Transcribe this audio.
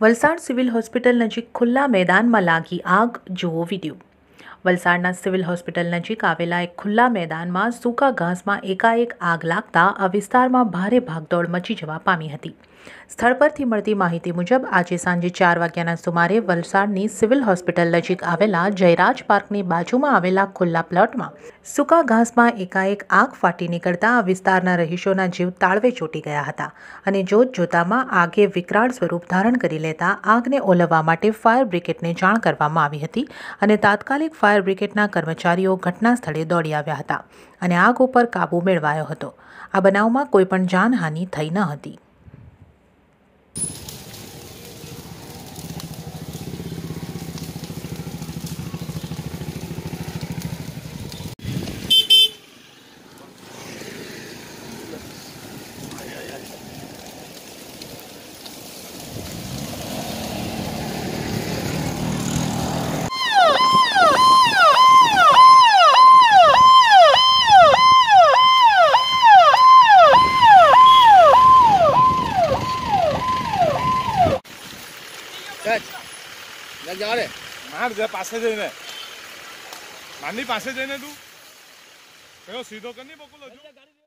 Valsad civil hospital નજીક ખુલ્લા મેદાનમાં લાગી આગ જુઓ વીડિયો. વલસાડના સિવિલ હોસ્પિટલ નજીક આવેલા એક ખુલ્લા મેદાનમાં સૂકા ઘાસમાં એકાએક આગ લાગતા આ વિસ્તારમાં ભારે ભાગદોડ મચી જવા પામી હતી. સ્થળ પરથી મળતી માહિતી મુજબ, આજે સાંજે ચાર વાગ્યાના સુમારે વલસાડની સિવિલ હોસ્પિટલ નજીક આવેલા જયરાજ પાર્કની બાજુમાં આવેલા ખુલ્લા પ્લોટમાં સૂકા ઘાસમાં એકાએક આગ ફાટી નીકળતા આ વિસ્તારના રહીશોના જીવ તાળવે ચોંટી ગયા હતા અને જોત જોતામાં આગે વિકરાળ સ્વરૂપ ધારણ કરી લેતા આગને ઓલવવા માટે ફાયર બ્રિગેડને જાણ કરવામાં આવી હતી અને તાત્કાલિક ફાયર બ્રિગેડના કર્મચારીઓ ઘટના સ્થળે દોડી આવ્યા હતા અને આગ ઉપર કાબૂ મેળવાયો હતો. આ બનાવમાં કોઈપણ જાનહાનિ થઈ ન હતી. માર જે પાસે જઈને. માની પાસે જઈને તું. કયો સીધો કરી બકુલો